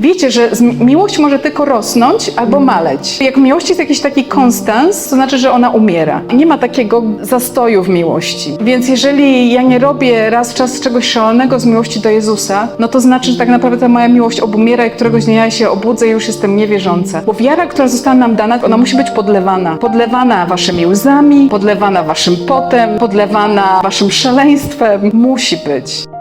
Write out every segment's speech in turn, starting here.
Wiecie, że miłość może tylko rosnąć albo maleć. Jak w miłości jest jakiś taki konstans, to znaczy, że ona umiera. Nie ma takiego zastoju w miłości. Więc jeżeli ja nie robię raz w czas czegoś szalonego z miłości do Jezusa, no to znaczy, że tak naprawdę ta moja miłość obumiera i któregoś dnia ja się obudzę i już jestem niewierząca. Bo wiara, która została nam dana, ona musi być podlewana. Podlewana waszymi łzami, podlewana waszym potem, podlewana waszym szaleństwem. Musi być.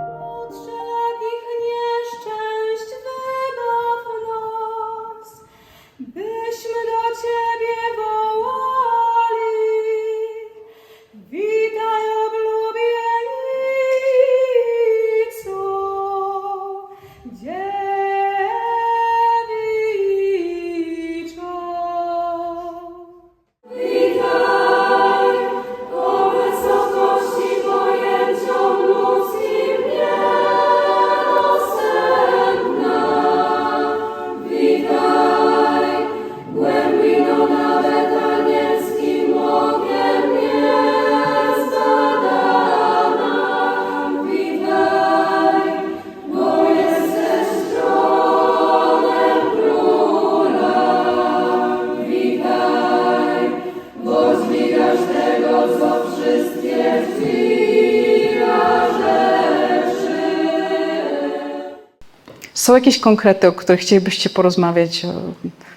Są jakieś konkrety, o których chcielibyście porozmawiać? O-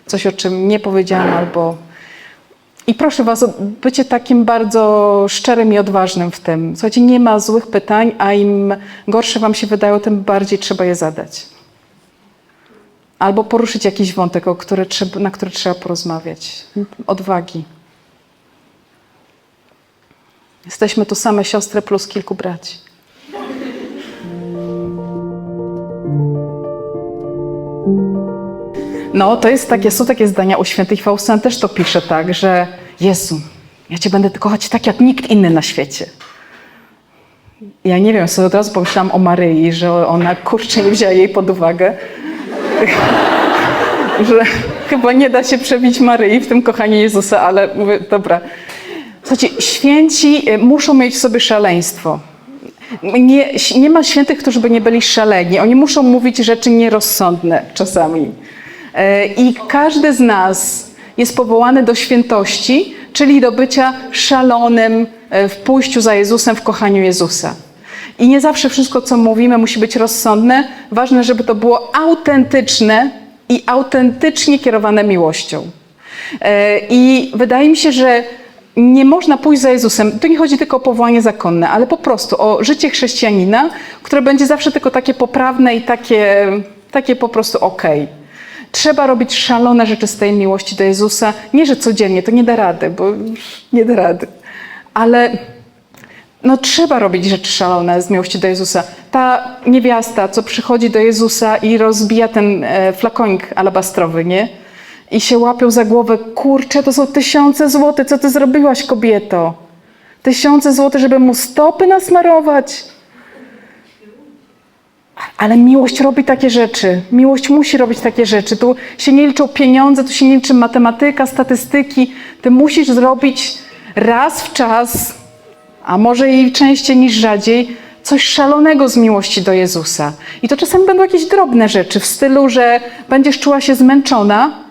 Coś, o czym nie powiedziałam, albo. I proszę Was o bycie takim bardzo szczerym i odważnym w tym. Słuchajcie, nie ma złych pytań, a im gorsze Wam się wydają, tym bardziej trzeba je zadać. Albo poruszyć jakiś wątek, o który na który trzeba porozmawiać. Odwagi. Jesteśmy tu same siostry plus kilku braci. No, to jest takie, są takie zdania u świętych Faustyn też to pisze tak, że Jezu, ja Cię będę kochać tak jak nikt inny na świecie. Ja nie wiem, sobie od razu pomyślałam o Maryi, że ona kurczę nie wzięła jej pod uwagę. że chyba nie da się przebić Maryi w tym kochaniu Jezusa, ale mówię, dobra. Słuchajcie, święci y, muszą mieć w sobie szaleństwo. Nie, nie ma świętych, którzy by nie byli szaleni. Oni muszą mówić rzeczy nierozsądne czasami. E, I każdy z nas jest powołany do świętości, czyli do bycia szalonym e, w pójściu za Jezusem, w kochaniu Jezusa. I nie zawsze wszystko, co mówimy, musi być rozsądne. Ważne, żeby to było autentyczne i autentycznie kierowane miłością. E, I wydaje mi się, że nie można pójść za Jezusem. Tu nie chodzi tylko o powołanie zakonne, ale po prostu o życie chrześcijanina, które będzie zawsze tylko takie poprawne i takie, takie po prostu okej. Trzeba robić szalone rzeczy z tej miłości do Jezusa. Nie, że codziennie, to nie da rady, bo nie da rady. Ale no trzeba robić rzeczy szalone z miłości do Jezusa. Ta niewiasta, co przychodzi do Jezusa i rozbija ten e, flakonik alabastrowy, nie? I się łapią za głowę, kurczę, to są tysiące złotych, co ty zrobiłaś, kobieto? Tysiące złotych, żeby mu stopy nasmarować. Ale miłość robi takie rzeczy. Miłość musi robić takie rzeczy. Tu się nie liczą pieniądze, tu się nie liczy matematyka, statystyki. Ty musisz zrobić raz w czas, a może i częściej niż rzadziej, coś szalonego z miłości do Jezusa. I to czasem będą jakieś drobne rzeczy w stylu, że będziesz czuła się zmęczona,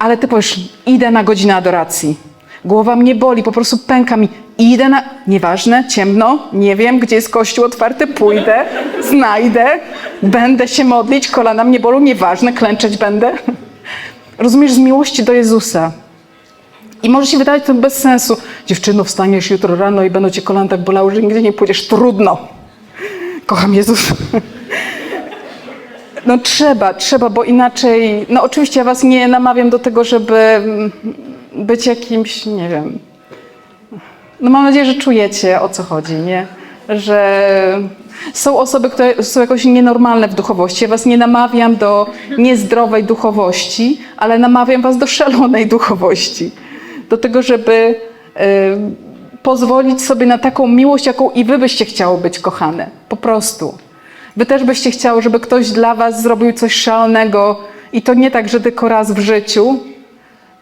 ale ty powiesz, idę na godzinę adoracji. Głowa mnie boli, po prostu pęka mi. Idę na... Nieważne, ciemno, nie wiem, gdzie jest kościół otwarty, pójdę, znajdę, będę się modlić, kolana mnie bolą, nieważne, klęczeć będę. Rozumiesz, z miłości do Jezusa. I może się wydawać to bez sensu. Dziewczyno, wstaniesz jutro rano i będą cię kolana tak bolały, że nigdzie nie pójdziesz. Trudno. Kocham Jezusa. No trzeba, trzeba, bo inaczej, no oczywiście ja was nie namawiam do tego, żeby mm, być jakimś, nie wiem, no mam nadzieję, że czujecie o co chodzi, nie? Że są osoby, które są jakoś nienormalne w duchowości. Ja was nie namawiam do niezdrowej duchowości, ale namawiam was do szalonej duchowości. Do tego, żeby pozwolić sobie na taką miłość, jaką i wy byście chciały być kochane. Po prostu. Wy też byście chciały, żeby ktoś dla was zrobił coś szalonego i to nie tak, że tylko raz w życiu,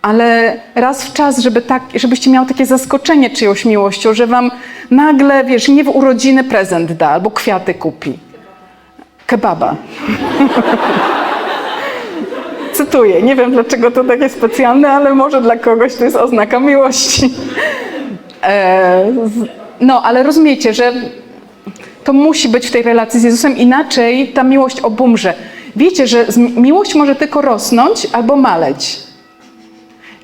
ale raz w czas, żeby tak, żebyście miały takie zaskoczenie czyjąś miłością, że wam nagle, wiesz, nie w urodziny prezent da albo kwiaty kupi. Kebaba. zacytuję. Nie wiem, dlaczego to takie specjalne, ale może dla kogoś to jest oznaka miłości. E, no, ale rozumiecie, że to musi być w tej relacji z Jezusem, inaczej ta miłość obumrze. Wiecie, że miłość może tylko rosnąć albo maleć.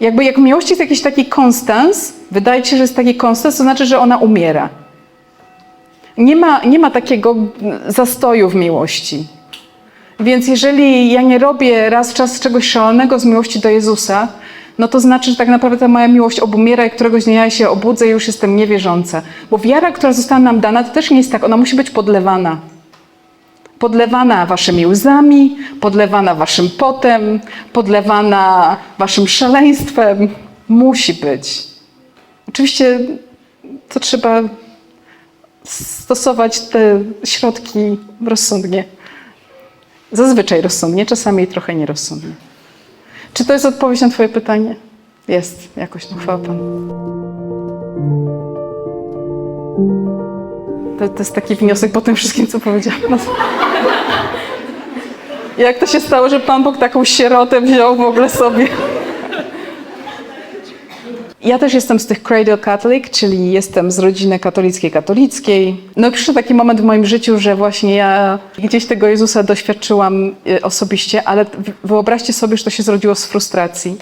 Jakby jak w miłości jest jakiś taki konstans, wydaje się, że jest taki konstans, to znaczy, że ona umiera. Nie ma, nie ma takiego zastoju w miłości. Więc jeżeli ja nie robię raz w czas czegoś szalonego z miłości do Jezusa, no to znaczy, że tak naprawdę ta moja miłość obumiera i któregoś dnia ja się obudzę i już jestem niewierząca. Bo wiara, która została nam dana, to też nie jest tak, ona musi być podlewana. Podlewana waszymi łzami, podlewana waszym potem, podlewana waszym szaleństwem. Musi być. Oczywiście to trzeba stosować te środki rozsądnie. Zazwyczaj rozsądnie, czasami trochę nierozsądnie. Czy to jest odpowiedź na Twoje pytanie? Jest, jakoś, no chwała Panu. To, to jest taki wniosek po tym wszystkim, co powiedziałam. Jak to się stało, że Pan Bóg taką sierotę wziął w ogóle sobie? Ja też jestem z tych Cradle Catholic, czyli jestem z rodziny katolickiej, katolickiej. No przyszedł taki moment w moim życiu, że właśnie ja gdzieś tego Jezusa doświadczyłam y, osobiście, ale wyobraźcie sobie, że to się zrodziło z frustracji.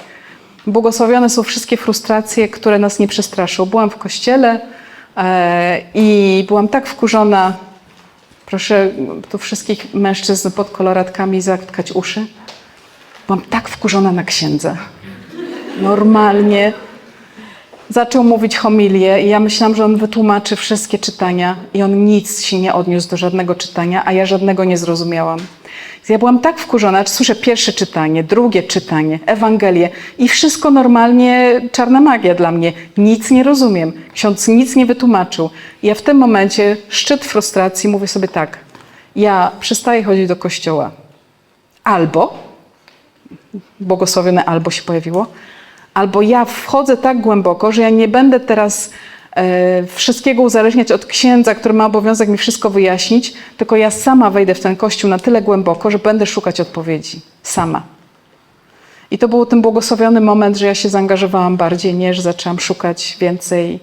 Błogosławione są wszystkie frustracje, które nas nie przestraszą. Byłam w kościele e, i byłam tak wkurzona, proszę tu wszystkich mężczyzn pod koloratkami zatkać uszy. Byłam tak wkurzona na księdza. Normalnie zaczął mówić homilię i ja myślałam, że on wytłumaczy wszystkie czytania i on nic się nie odniósł do żadnego czytania, a ja żadnego nie zrozumiałam. Ja byłam tak wkurzona, słyszę pierwsze czytanie, drugie czytanie, Ewangelię i wszystko normalnie czarna magia dla mnie. Nic nie rozumiem. Ksiądz nic nie wytłumaczył. I ja w tym momencie, szczyt frustracji, mówię sobie tak, ja przestaję chodzić do kościoła. Albo błogosławione albo się pojawiło, albo ja wchodzę tak głęboko, że ja nie będę teraz e, wszystkiego uzależniać od księdza, który ma obowiązek mi wszystko wyjaśnić, tylko ja sama wejdę w ten kościół na tyle głęboko, że będę szukać odpowiedzi. Sama. I to był ten błogosławiony moment, że ja się zaangażowałam bardziej, nie, że zaczęłam szukać więcej.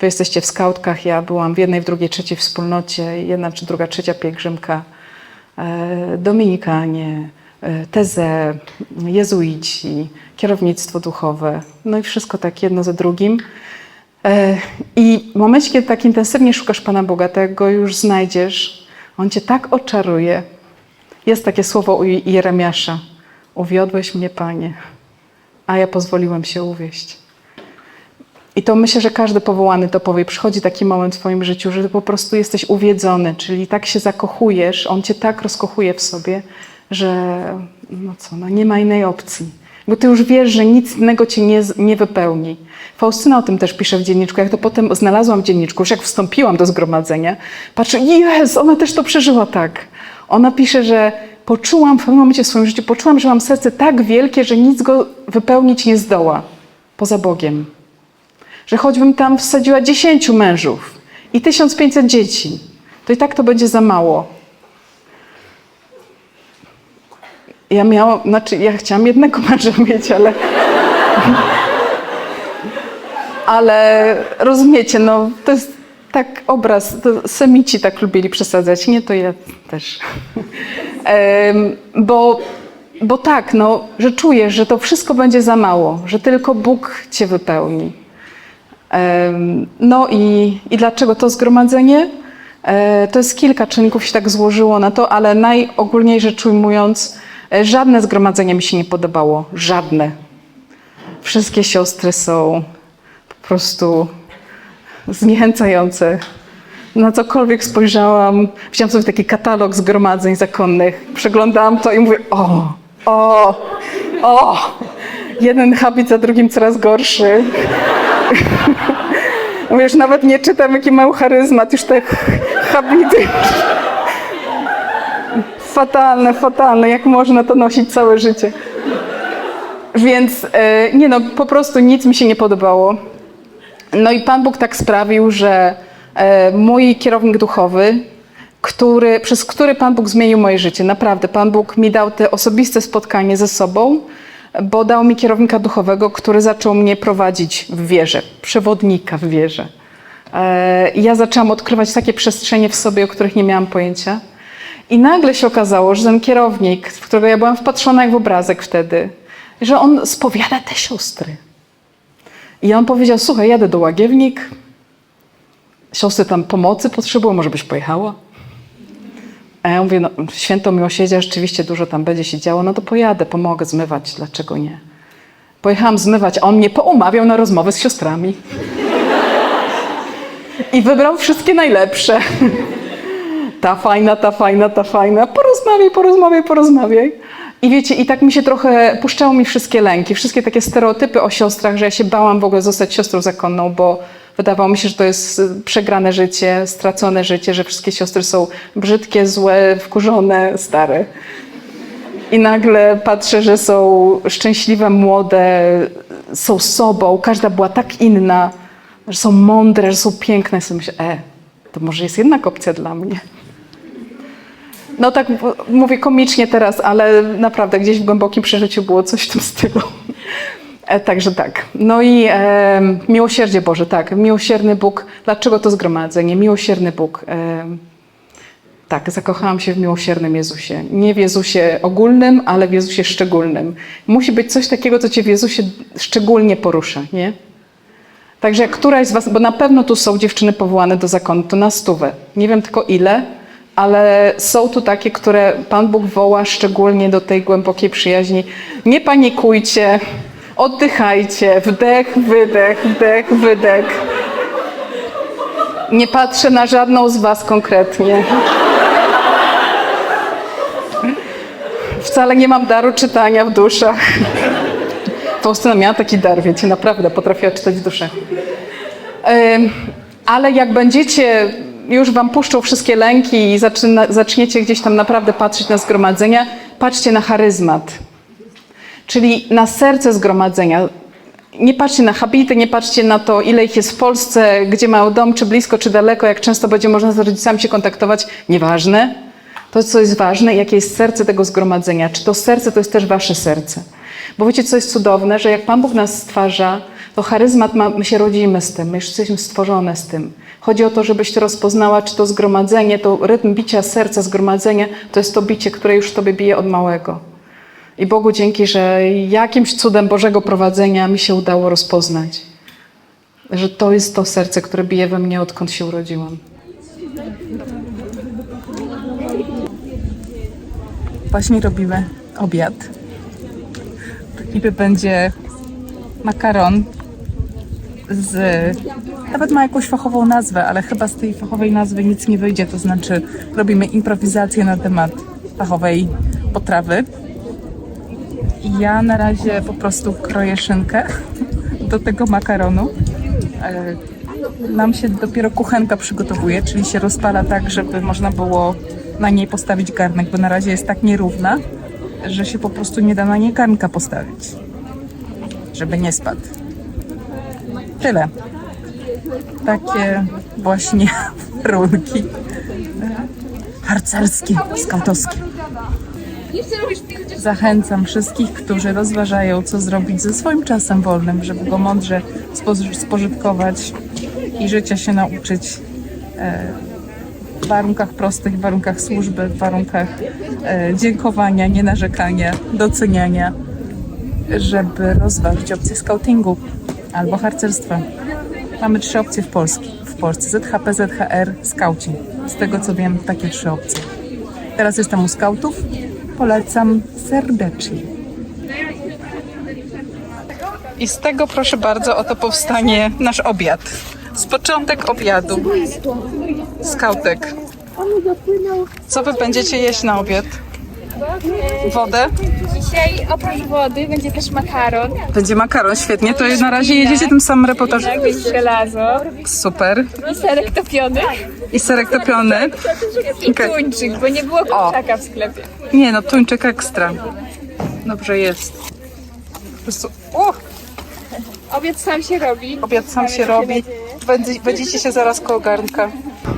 Wy jesteście w skautkach, ja byłam w jednej, w drugiej, trzeciej wspólnocie, jedna czy druga, trzecia pielgrzymka, e, Dominikanie, e, tezę, jezuici, kierownictwo duchowe, no i wszystko tak jedno za drugim. E, I w momencie, kiedy tak intensywnie szukasz Pana Boga, to go już znajdziesz, On cię tak oczaruje. Jest takie słowo u Jeremiasza. Uwiodłeś mnie, Panie, a ja pozwoliłem się uwieść. I to myślę, że każdy powołany to powie. Przychodzi taki moment w Twoim życiu, że ty po prostu jesteś uwiedzony, czyli tak się zakochujesz, on Cię tak rozkochuje w sobie, że no co, no nie ma innej opcji. Bo Ty już wiesz, że nic innego Cię nie, nie wypełni. Faustyna o tym też pisze w dzienniczku. Jak to potem znalazłam w dzienniczku, już jak wstąpiłam do zgromadzenia, patrzę, jest, ona też to przeżyła tak. Ona pisze, że poczułam w pewnym momencie w swoim życiu, poczułam, że mam serce tak wielkie, że nic go wypełnić nie zdoła, poza Bogiem że choćbym tam wsadziła 10 mężów i 1500 dzieci, to i tak to będzie za mało. Ja miałam, znaczy ja chciałam jednego męża mieć, ale. Ale rozumiecie, no to jest tak obraz, to semici tak lubili przesadzać, nie to ja też. Bo, bo tak, no, że czujesz, że to wszystko będzie za mało, że tylko Bóg cię wypełni. No i, i dlaczego to zgromadzenie? E, To jest kilka czynników się tak złożyło na to, ale najogólniej rzecz ujmując, żadne zgromadzenie mi się nie podobało. Żadne. Wszystkie siostry są po prostu zniechęcające. Na cokolwiek spojrzałam, wziąłam sobie taki katalog zgromadzeń zakonnych, przeglądałam to i mówię, o, o, o, jeden habit za drugim coraz gorszy. Wiesz, nawet nie czytam, jaki mają charyzmat, już te habity. Fatalne, fatalne, jak można to nosić całe życie. Więc e, nie no, po prostu nic mi się nie podobało. No i Pan Bóg tak sprawił, że e, mój kierownik duchowy który, przez który Pan Bóg zmienił moje życie. Naprawdę, Pan Bóg mi dał te osobiste spotkanie ze sobą, bo dał mi kierownika duchowego, który zaczął mnie prowadzić w wierze, przewodnika w wierze. E, ja zaczęłam odkrywać takie przestrzenie w sobie, o których nie miałam pojęcia. I nagle się okazało, że ten kierownik, w którego ja byłam wpatrzona jak w obrazek wtedy, że on spowiada te siostry. I on powiedział, słuchaj, jadę do Łagiewnik, siostry tam pomocy potrzebują, może byś pojechała? A ja mówię, no święto miłosierdzia, rzeczywiście dużo tam będzie się działo, no to pojadę, pomogę zmywać, dlaczego nie? Pojechałam zmywać, a on mnie poumawiał na rozmowy z siostrami. I wybrał wszystkie najlepsze. Ta fajna, ta fajna, ta fajna. Porozmawiaj, porozmawiaj, porozmawiaj. I wiecie, i tak mi się trochę puszczało mi wszystkie lęki, wszystkie takie stereotypy o siostrach, że ja się bałam w ogóle zostać siostrą zakonną, bo wydawało mi się, że to jest przegrane życie, stracone życie, że wszystkie siostry są brzydkie, złe, wkurzone, stare. I nagle patrzę, że są szczęśliwe, młode, są sobą, każda była tak inna, że są mądre, że są piękne. I sobie myślę, e, to może jest jednak opcja dla mnie. No tak mówię komicznie teraz, ale naprawdę gdzieś w głębokim przeżyciu było coś w tym stylu. E, także tak. No i e, miłosierdzie Boże, tak. Miłosierny Bóg. Dlaczego to zgromadzenie? Miłosierny Bóg. E, tak, zakochałam się w miłosiernym Jezusie. Nie w Jezusie ogólnym, ale w Jezusie szczególnym. Musi być coś takiego, co cię w Jezusie szczególnie porusza, nie? Także jak któraś z was, bo na pewno tu są dziewczyny powołane do zakonu, to na stówę. Nie wiem tylko ile, ale są tu takie, które Pan Bóg woła szczególnie do tej głębokiej przyjaźni. Nie panikujcie, oddychajcie, wdech, wydech, wdech, wydech. Nie patrzę na żadną z was konkretnie. Wcale nie mam daru czytania w duszach. Faustyna miała taki dar, wiecie, naprawdę potrafiła czytać w duszę. Ym, Ale jak będziecie, już wam puszczą wszystkie lęki i zaczyna, zaczniecie gdzieś tam naprawdę patrzeć na zgromadzenia, patrzcie na charyzmat, czyli na serce zgromadzenia. Nie patrzcie na habity, nie patrzcie na to, ile ich jest w Polsce, gdzie mają dom, czy blisko, czy daleko, jak często będzie można z rodzicami się kontaktować. Nieważne. To, co jest ważne, jakie jest serce tego zgromadzenia. Czy to serce to jest też wasze serce. Bo wiecie, co jest cudowne, że jak Pan Bóg nas stwarza, to charyzmat ma, my się rodzimy z tym, my już jesteśmy stworzone z tym. Chodzi o to, żebyś ty rozpoznała, czy to zgromadzenie, to rytm bicia serca zgromadzenia, to jest to bicie, które już tobie bije od małego. I Bogu dzięki, że jakimś cudem Bożego prowadzenia mi się udało rozpoznać, że to jest to serce, które bije we mnie, odkąd się urodziłam. Właśnie robimy obiad. Niby będzie makaron z... Nawet ma jakąś fachową nazwę, ale chyba z tej fachowej nazwy nic nie wyjdzie. To znaczy robimy improwizację na temat fachowej potrawy. Ja na razie po prostu kroję szynkę do tego makaronu. E, Nam się dopiero kuchenka przygotowuje, czyli się rozpala tak, żeby można było na niej postawić garnek, bo na razie jest tak nierówna, że się po prostu nie da na niej garnka postawić, żeby nie spadł. Tyle. Takie właśnie warunki harcerskie, skautowskie. Zachęcam wszystkich, którzy rozważają, co zrobić ze swoim czasem wolnym, żeby go mądrze spo- spożytkować i życia się nauczyć e, w warunkach prostych, w warunkach służby, w warunkach e, dziękowania, nie narzekania, doceniania, żeby rozważyć opcję scoutingu albo harcerstwa. Mamy trzy opcje w, Polski, w Polsce. ZHP, ZHR, skauci. Z tego co wiem, takie trzy opcje. Teraz jestem u skautów. Polecam serdecznie. I z tego proszę bardzo, oto powstanie nasz obiad. Z początek obiadu. Skautek. Co wy będziecie jeść na obiad? Wodę? Dzisiaj oprócz wody będzie też makaron, Będzie makaron, świetnie. To na razie jedziecie tym samym reportażem. tak jest żelazo, Super. i serek topiony I serek topiony. i tuńczyk, bo nie było kurczaka w sklepie. Nie no, tuńczyk ekstra. Dobrze jest. Po prostu, o, Obiad sam się robi. obiad sam się robi. Będzie- Będziecie się zaraz koło garnka.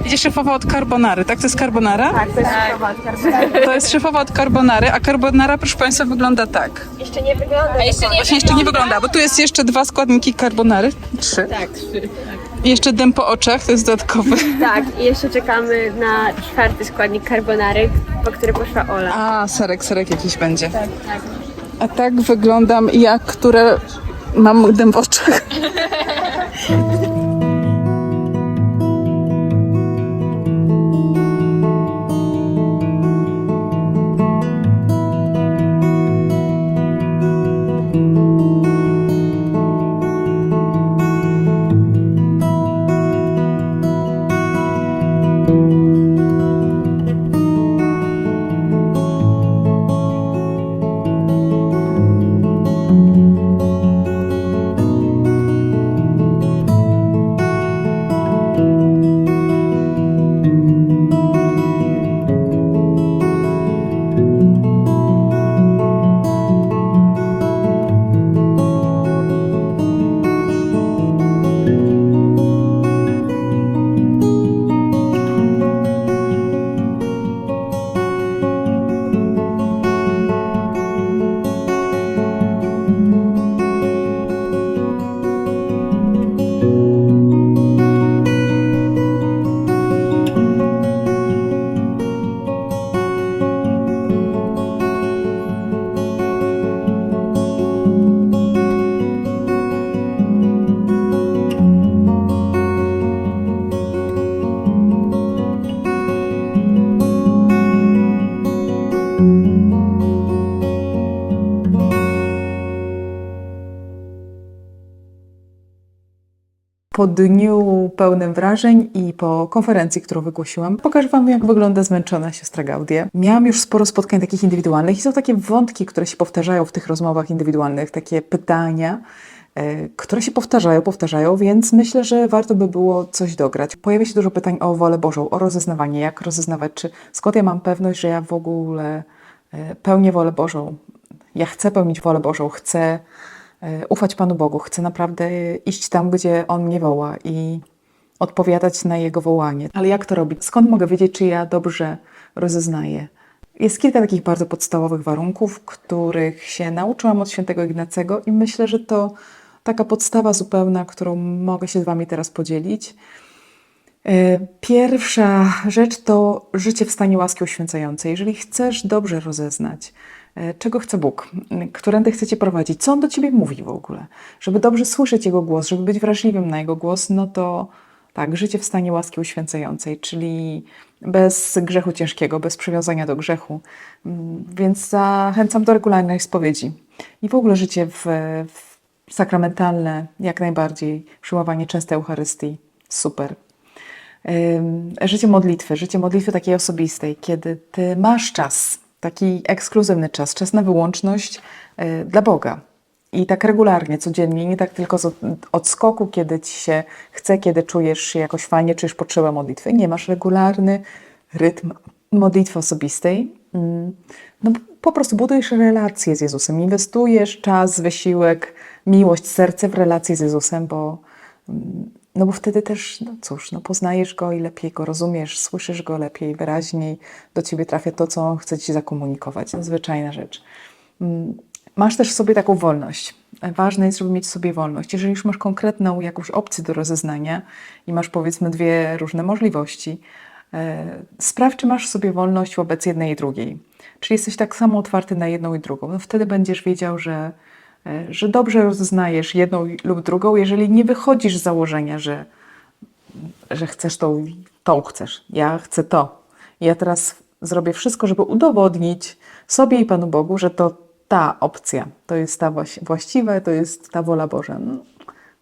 Idzie szefowa od carbonary, tak? To jest carbonara? Tak, to jest tak. To jest szefowa od carbonary, a carbonara, proszę Państwa, wygląda tak. Jeszcze nie wygląda. A jeszcze nie Właśnie jeszcze nie wygląda, bo tu jest jeszcze dwa składniki carbonary. Trzy. Tak, trzy. I jeszcze dym po oczach, to jest dodatkowy. Tak, i jeszcze czekamy na czwarty składnik carbonary, po który poszła Ola. A, serek, serek jakiś będzie. A tak wyglądam ja, które mam dym w oczach. Po dniu pełnym wrażeń i po konferencji, którą wygłosiłam, pokażę Wam, jak wygląda zmęczona siostra Gaudia. Miałam już sporo spotkań takich indywidualnych i są takie wątki, które się powtarzają w tych rozmowach indywidualnych, takie pytania, e, które się powtarzają, powtarzają, więc myślę, że warto by było coś dograć. Pojawia się dużo pytań o wolę Bożą, o rozeznawanie, jak rozeznawać, czy skąd ja mam pewność, że ja w ogóle e, pełnię wolę Bożą. Ja chcę pełnić wolę Bożą, chcę ufać Panu Bogu, chcę naprawdę iść tam, gdzie On mnie woła i odpowiadać na Jego wołanie. Ale jak to robić? Skąd mogę wiedzieć, czy ja dobrze rozeznaję? Jest kilka takich bardzo podstawowych warunków, których się nauczyłam od świętego Ignacego i myślę, że to taka podstawa zupełna, którą mogę się z Wami teraz podzielić. E, Pierwsza rzecz to życie w stanie łaski uświęcającej. Jeżeli chcesz dobrze rozeznać, e, czego chce Bóg, m, którędy chce Cię prowadzić, co On do Ciebie mówi w ogóle, żeby dobrze słyszeć Jego głos, żeby być wrażliwym na Jego głos, no to tak, życie w stanie łaski uświęcającej, czyli bez grzechu ciężkiego, bez przywiązania do grzechu. Mm, Więc zachęcam do regularnej spowiedzi i w ogóle życie w, w sakramentalne, jak najbardziej, przyjmowanie częstej Eucharystii, super. Życie modlitwy, życie modlitwy takiej osobistej, kiedy ty masz czas, taki ekskluzywny czas, czas na wyłączność y, dla Boga. I tak regularnie, codziennie, nie tak tylko z od- odskoku, kiedy ci się chce, kiedy czujesz się jakoś fajnie, czujesz potrzebę modlitwy. Nie, masz regularny rytm modlitwy osobistej. Mm, No po prostu budujesz relacje z Jezusem, inwestujesz czas, wysiłek, miłość, serce w relacje z Jezusem, bo no bo wtedy też, no cóż, no poznajesz go i lepiej go rozumiesz, słyszysz go lepiej, wyraźniej, do ciebie trafia to, co chce ci zakomunikować. Zwyczajna rzecz. Mm, Masz też w sobie taką wolność. Ważne jest, żeby mieć w sobie wolność. Jeżeli już masz konkretną jakąś opcję do rozeznania i masz powiedzmy dwie różne możliwości, e, sprawdź, czy masz w sobie wolność wobec jednej i drugiej. Czyli jesteś tak samo otwarty na jedną i drugą. No wtedy będziesz wiedział, że, że dobrze rozeznajesz jedną lub drugą, jeżeli nie wychodzisz z założenia, że, że chcesz tą, tą chcesz. Ja chcę to. Ja teraz zrobię wszystko, żeby udowodnić sobie i Panu Bogu, że to ta opcja, to jest ta właś- właściwa, to jest ta wola Boża. No,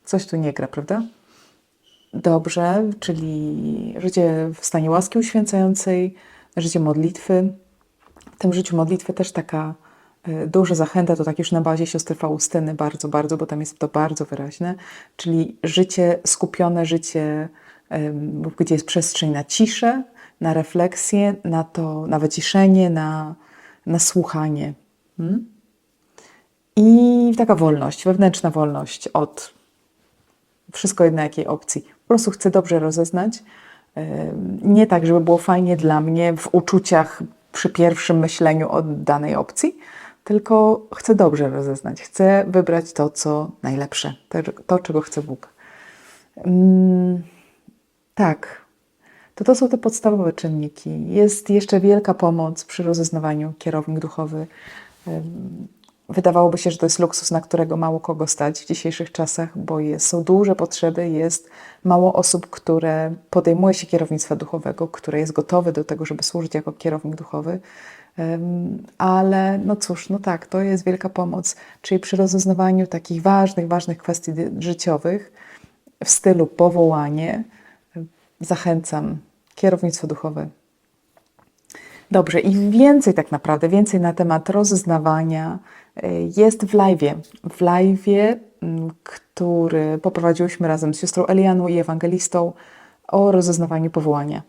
coś tu nie gra, prawda? Dobrze, czyli życie w stanie łaski uświęcającej, życie modlitwy. W tym życiu modlitwy też taka e, duża zachęta, to tak już na bazie siostry Faustyny bardzo, bardzo, bo tam jest to bardzo wyraźne, czyli życie skupione, życie, gdzie jest przestrzeń na ciszę, na refleksję, na to, na wyciszenie, na, na słuchanie. Hmm? I taka wolność, wewnętrzna wolność od wszystko jedno jakiej opcji. Po prostu chcę dobrze rozeznać, Nie tak, żeby było fajnie dla mnie w uczuciach przy pierwszym myśleniu o danej opcji, tylko chcę dobrze rozeznać. Chcę wybrać to, co najlepsze, to, czego chce Bóg. Mm, tak, to to są te podstawowe czynniki. Jest jeszcze wielka pomoc przy rozeznawaniu kierownik duchowy. Wydawałoby się, że to jest luksus, na którego mało kogo stać w dzisiejszych czasach, bo jest, są duże potrzeby, jest mało osób, które podejmuje się kierownictwa duchowego, które jest gotowe do tego, żeby służyć jako kierownik duchowy. Ale no cóż, no tak, to jest wielka pomoc. Czyli przy rozeznawaniu takich ważnych, ważnych kwestii życiowych w stylu powołanie, zachęcam kierownictwo duchowe. Dobrze, i więcej tak naprawdę, więcej na temat rozeznawania y, jest w live'ie. W live'ie, mm, który poprowadziłyśmy razem z siostrą Elianą i ewangelistą o rozeznawaniu powołania.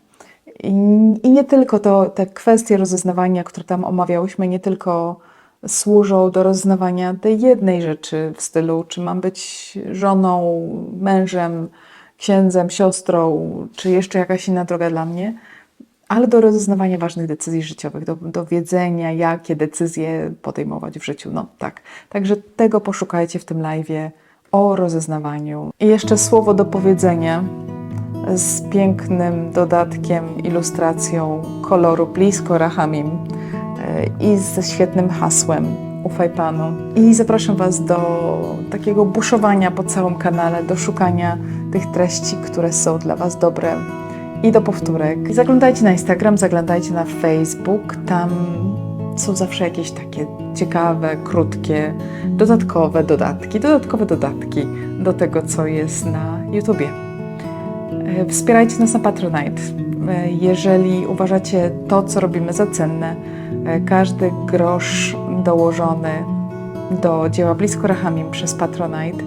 I, nie tylko to, te kwestie rozeznawania, które tam omawiałyśmy, nie tylko służą do rozeznawania tej jednej rzeczy w stylu, czy mam być żoną, mężem, księdzem, siostrą, czy jeszcze jakaś inna droga dla mnie, ale do rozeznawania ważnych decyzji życiowych, do, do wiedzenia, jakie decyzje podejmować w życiu. No tak. Także tego poszukajcie w tym live'ie o rozeznawaniu. I jeszcze słowo do powiedzenia z pięknym dodatkiem, ilustracją koloru blisko Rahamim e, i ze świetnym hasłem Ufaj Panu. I zapraszam Was do takiego buszowania po całym kanale, do szukania tych treści, które są dla Was dobre i do powtórek. Zaglądajcie na Instagram, zaglądajcie na Facebook, tam są zawsze jakieś takie ciekawe, krótkie, dodatkowe dodatki, dodatkowe dodatki do tego, co jest na YouTubie. E, Wspierajcie nas na Patronite. E, Jeżeli uważacie to, co robimy za cenne, e, każdy grosz dołożony do dzieła Blisko Rahamim przez Patronite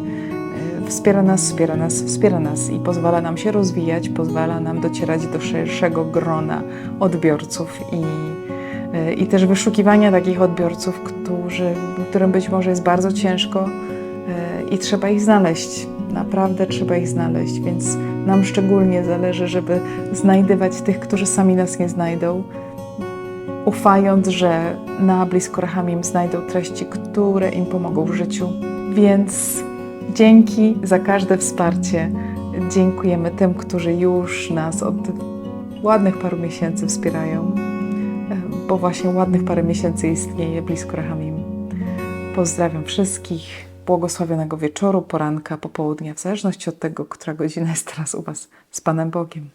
wspiera nas, wspiera nas, wspiera nas i pozwala nam się rozwijać, pozwala nam docierać do szerszego grona odbiorców i, i też wyszukiwania takich odbiorców, którzy, którym być może jest bardzo ciężko i trzeba ich znaleźć. Naprawdę trzeba ich znaleźć, więc nam szczególnie zależy, żeby znajdywać tych, którzy sami nas nie znajdą, ufając, że na Blisko Rahamim znajdą treści, które im pomogą w życiu. Więc dzięki za każde wsparcie. Dziękujemy tym, którzy już nas od ładnych paru miesięcy wspierają, bo właśnie ładnych parę miesięcy istnieje Blisko Rahamim. Pozdrawiam wszystkich. Błogosławionego wieczoru, poranka, popołudnia, w zależności od tego, która godzina jest teraz u Was. Z Panem Bogiem.